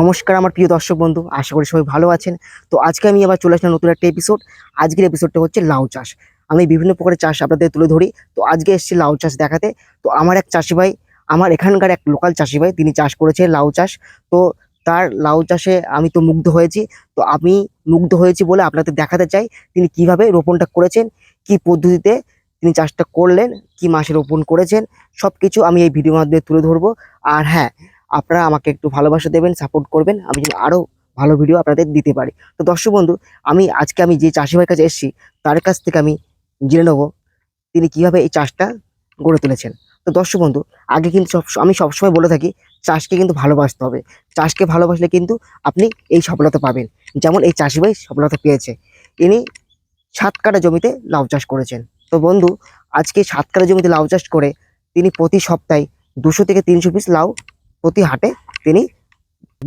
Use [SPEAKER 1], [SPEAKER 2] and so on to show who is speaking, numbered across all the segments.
[SPEAKER 1] নমস্কার আমার প্রিয় দর্শক বন্ধু, আশা করি সবাই ভালো আছেন। তো আজকে আমি আবার চলে আসলাম নতুন একটা এপিসোড আজকের এপিসোডটা হচ্ছে লাউ চাষ। আমি বিভিন্ন প্রকারের চাষ আপনাদের তুলে ধরি। তো আজকে এসেছি লাউ চাষ দেখাতে। তো আমার এক চাষি ভাই আমার এখানকার এক লোকাল চাষি ভাই তিনি চাষ করেছে লাউ চাষ। তো তার লাউ চাষে আমি তো মুগ্ধ হয়েছি। তো আমি মুগ্ধ হয়েছি বলে আপনাদের দেখাতে চাই, তিনি কীভাবে রোপণটা করেছেন, কি পদ্ধতিতে তিনি চাষটা করলেন, কি মাসে রোপণ করেছেন সব কিছু আমি এই ভিডিওর মাধ্যমে তুলে ধরবো। আর হ্যাঁ আপনারা আমাকে একটু ভালোবাসা দেবেন সাপোর্ট করবেন, আমি যেন আরও ভালো ভিডিও আপনাদের দিতে পারি। তো দর্শক বন্ধু, আমি আজকে আমি যে চাষি ভাইয়ের কাছে এসেছি, তার কাছ থেকে আমি জেনে নেব তিনি কীভাবে এই চাষটা গড়ে তুলেছেন। তো দর্শক বন্ধু, আগে কিন্তু সব, আমি সবসময় বলে থাকি, চাষকে কিন্তু ভালোবাসতে হবে। চাষকে ভালোবাসলে কিন্তু আপনি এই সফলতা পাবেন। যেমন এই চাষি ভাই সফলতা পেয়েছে। ইনি সাত কাটা জমিতে লাউ চাষ করেছেন। তো বন্ধু, আজকে সাত কাটা জমিতে লাউ চাষ করে তিনি প্রতি সপ্তাহে দুশো থেকে তিনশো পিস লাউ প্রতি হাটে তিনি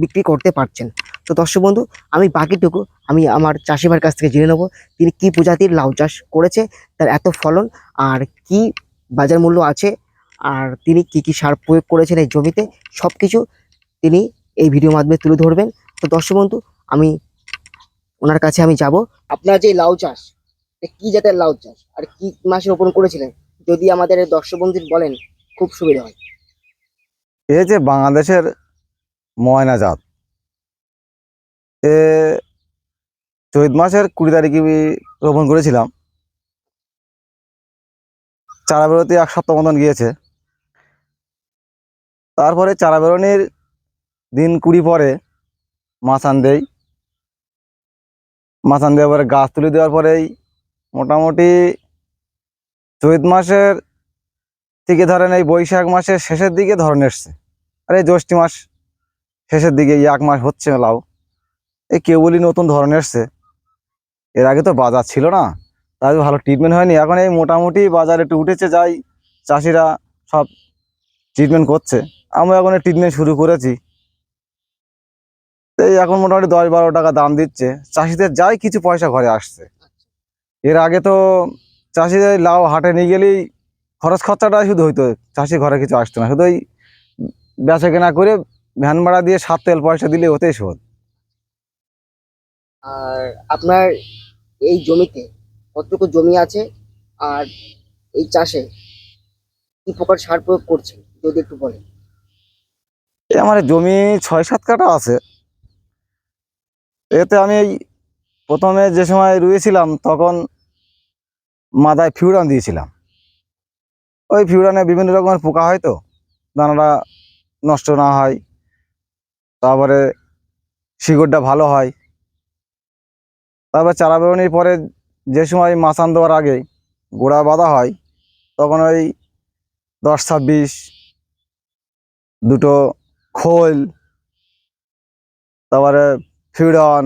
[SPEAKER 1] বিক্রি করতে পারছেন। তো দর্শক বন্ধু, আমি বাকিটুকু আমি আমার চাষিবার কাছ থেকে জেনে নেব, তিনি কি প্রজাতির লাউ চাষ করেছে, তার এত ফলন, আর কি বাজার মূল্য আছে, আর তিনি কি কি সার প্রয়োগ করেছেন এই জমিতে সব কিছু তিনি এই ভিডিও মাধ্যমে তুলে ধরবেন। তো দর্শক বন্ধু, আমি ওনার কাছে আমি যাব। আপনার যে লাউ চাষ কি জাতের লাউ চাষ, আর কি মাসে রোপণ করেছিলেন, যদি আমাদের দর্শক বন্ধু বলেন, খুব সুবিধা হয়।
[SPEAKER 2] এ যে বাংলাদেশের ময়না জাত, এ চৈত মাসের কুড়ি তারিখে রোপণ করেছিলাম। চারা বেরোতে এক সপ্তাহ মতন গিয়েছে। তারপরে চারা বেরোনির দিন কুড়ি পরে মাছান দেই। মাছান দেওয়ার পরে গাছ তুলে দেওয়ার পরেই মোটামুটি চৈত মাসের থেকে ধরেন এই বৈশাখ মাসের শেষের দিকে ধরন এসছে। আর এই জ্যৈষ্ঠ মাস শেষের দিকে এই এক মাস হচ্ছে লাউ। এই কেবলই নতুন ধরন এসছে। এর আগে তো বাজার ছিল না, তাই ভালো ট্রিটমেন্ট হয়নি। এখন এই মোটামুটি বাজার একটু উঠেছে, যাই চাষিরা সব ট্রিটমেন্ট করছে। আমরা এখন ট্রিটমেন্ট শুরু করেছি। এই এখন মোটামুটি দশ বারো টাকা দাম দিচ্ছে। চাষিদের যাই কিছু পয়সা ঘরে আসছে। এর আগে তো চাষিদের লাউ হাটে নিয়ে গেলেই খরচ খরচাটা শুধু হইতো চাষি ঘরে কিছু আসতো না। শুধু ওই বেচা কেনা করে ভ্যান ভাড়া দিয়ে সাত তেল পয়সা দিলে ওতেই শোধ
[SPEAKER 1] আর আপনার এই জমিতে কতটুকু জমি আছে আর এই চাষে কি প্রকার সার প্রয়োগ করছেন যদি একটু বলেন?
[SPEAKER 2] এই আমার জমি ছয় সাত কাটা আছে। এতে আমি এই প্রথমে যে সময় রুয়েছিলাম তখন মাথায় ফিউরান দিয়েছিলাম। ওই ফিউরানে বিভিন্ন রকমের পোকা হয় তো, দানাটা নষ্ট না হয়, তারপরে শিকড়টা ভালো হয়। তারপর চারা বেরোনির পরে যে সময় মাছান দেওয়ার আগে গোড়া বাঁধা হয়, তখন ওই দশ ছাব্বিশ, দুটো খোল, তারপরে ফিউরন,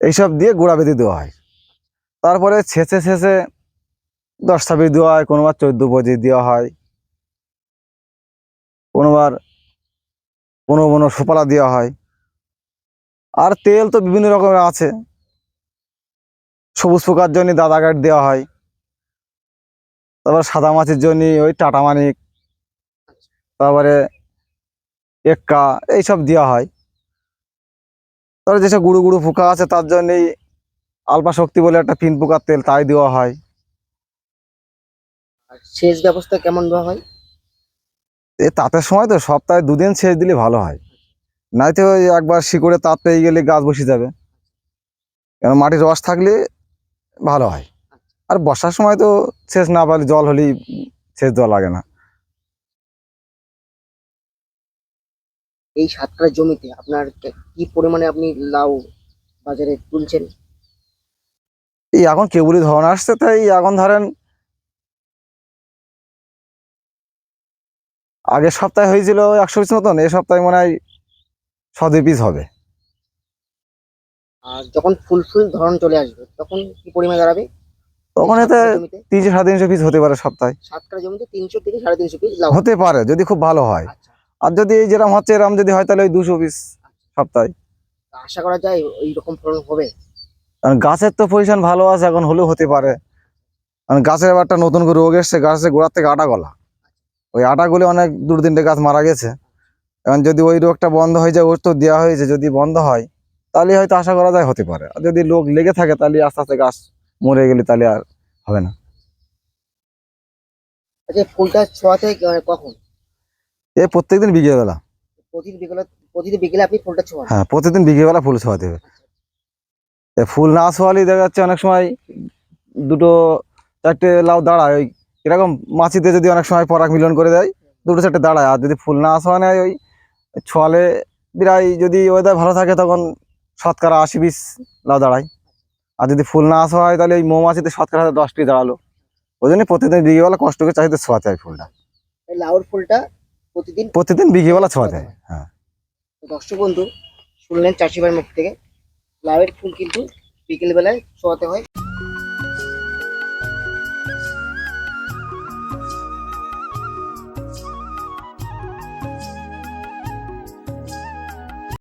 [SPEAKER 2] এইসব দিয়ে গোড়া বেঁধে দেওয়া হয়। তারপরে ছেঁচে ছেঁচে দশ ছাব্বিশ দেওয়া হয়, কোনোবার চোদ্দ পঁচিশ দেওয়া হয়। কোনোবার কোনো কোনো সুপালা দেওয়া হয়। আর তেল তো বিভিন্ন রকমের আছে। সবুজ পোকার জন্য দাদা কাঠ দেওয়া হয়। তারপর সাদা মাছের জন্য ওই টাটা মানিক। তারপরে এক্কা, এইসব দেওয়া হয়। তারপরে যেসব গুঁড়ো গুঁড়ো পোকা আছে, তার জন্যই আলপা শক্তি বলে একটা পিন পোকার তেল তাই দেওয়া হয়।
[SPEAKER 1] সেচ ব্যবস্থা কেমন দেওয়া হয়?
[SPEAKER 2] এ তাঁতের সময় তো সপ্তাহে দুদিন সেচ দিলে ভালো হয়। নয়তো ওই একবার শিকড়ে তাঁত পেয়ে গেলে গাছ বসে যাবে। কেন মাটির রস থাকলে ভালো হয়। আর বর্ষার সময় তো সেচ না পারলে জল হলেই সেচ দেওয়া লাগে না।
[SPEAKER 1] এই সাত কাঠা জমিতে আপনার কি পরিমাণে আপনি লাউ বাজারে তুলছেন?
[SPEAKER 2] এই এখন কেবলই ধরন আসছে তাই এখন ধরেন আগের সপ্তাহে হয়েছিল একশো পিস মতন এই সপ্তাহে মনে হয় ছ দুই পিস হবে।
[SPEAKER 1] আর যখন ফুল ফুল ধরন চলে আসবে তখন কি পরিমাণ দাঁড়াবে?
[SPEAKER 2] তখন এতে তিনশো সাড়ে তিনশো পিস হতে পারে সপ্তাহে।
[SPEAKER 1] সাত কাঠা জমিতে তিনশো থেকে সাড়ে তিনশো পিস
[SPEAKER 2] হতে পারে যদি খুব ভালো হয়।
[SPEAKER 1] আচ্ছা।
[SPEAKER 2] আর যদি এই যেরকম হচ্ছে এরকম যদি হয় তাহলে ওই দুশো পিস সপ্তাহে।
[SPEAKER 1] আশা করা যায় ওই রকম ফলন হবে?
[SPEAKER 2] কারণ গাছের তো পজিশন ভালো আছে এখন হলেও হতে পারে। কারণ গাছের একটা নতুন করে রোগ এসছে গাছের গোড়ার থেকে আটা গলা। ওই আটা গলে অনেক দূর তিনটে গাছ মারা গেছে। এখন যদি ওই রোগটা বন্ধ হয়ে যায় ওর তো দেওয়া হয়েছে যদি বন্ধ হয় তাহলে হয়তো আশা করা যায় হতে পারে। আর যদি লোক লেগে থাকে তাহলে আস্তে আস্তে গাছ মরে গেলে তাহলে আর হবে না।
[SPEAKER 1] আচ্ছা ফুলটা ছোঁয়াতে আহ, কখন?
[SPEAKER 2] প্রত্যেকদিন বিকেলবেলা।
[SPEAKER 1] প্রতিদিন বিকেলে প্রতিদিন বিকেলে আপনি ফুলটা
[SPEAKER 2] হ্যাঁ প্রতিদিন বিকেলবেলা ফুল ছোঁয়াতে হবে। এ ফুল না ছোঁয়ালেই দেখা যাচ্ছে অনেক সময় দুটো চারটে লাউ দাঁড়ায় ওই এরকম মাছিতে যদি অনেক সময় পরাগ মিলন করে দেয় দুটো চারটে দাঁড়ায়। আর যদি ফুল না ছোঁয়ানো হয় ওই ছোঁয়ালে প্রায় যদি ওয়েদার ভালো থাকে তখন শতকরা আশি বিশ লাউ দাঁড়ায়। আর যদি ফুল না ছোঁয়া হয় তাহলে ওই মৌমাছিতে শতকরা দশটি দাঁড়াল। ওই জন্য প্রতিদিন বিকেলবেলা কষ্ট করে চাহিদা ছোঁয়াতে হয় ফুলটা।
[SPEAKER 1] লাউর ফুলটা প্রতিদিন?
[SPEAKER 2] প্রতিদিন বিকেলবেলা ছোঁয়াতে হয় হ্যাঁ।
[SPEAKER 1] দর্শক বন্ধু শুনলেন চাষি ভাইয়ের মুখ থেকে। লাউয়ের ফুল কিন্তু বিকেলবেলায় ছোঁয়াতে হয়।